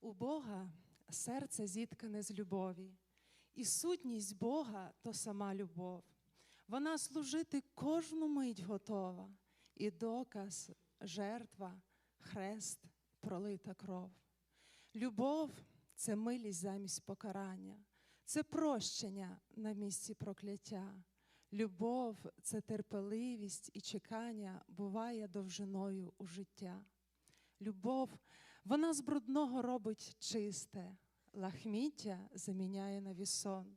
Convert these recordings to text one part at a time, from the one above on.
У Бога серце зіткане з любові, і сутність Бога то сама любов. Вона служити кожну мить готова, і доказ, жертва, хрест, пролита кров. Любов це милість замість покарання, це прощення на місці прокляття. Любов це терпеливість і чекання буває довжиною у життя. Любов, вона з брудного робить чисте, лахміття заміняє на вісон,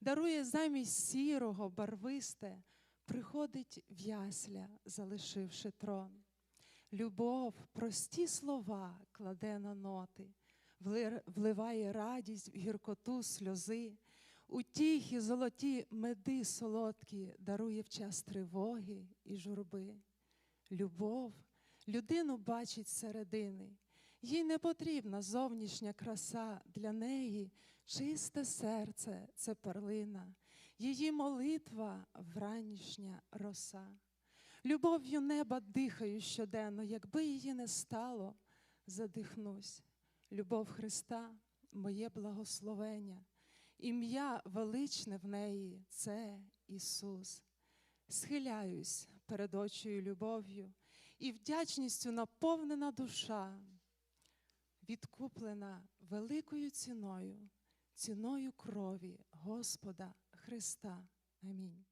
дарує замість сірого, барвисте, приходить в ясля, залишивши трон. Любов, прості слова кладе на ноти, вливає радість в гіркоту сльози, утіхи золоті меди солодкі дарує в час тривоги і журби. Любов людину бачить зсередини, їй не потрібна зовнішня краса для неї, чисте серце це перлина, її молитва вранішня роса. Любов'ю неба дихаю щоденно, якби її не стало, задихнусь. Любов Христа моє благословення, ім'я величне в неї це Ісус. Схиляюсь перед очею любов'ю і вдячністю наповнена душа, відкуплена великою ціною, ціною крові Господа Христа. Амінь.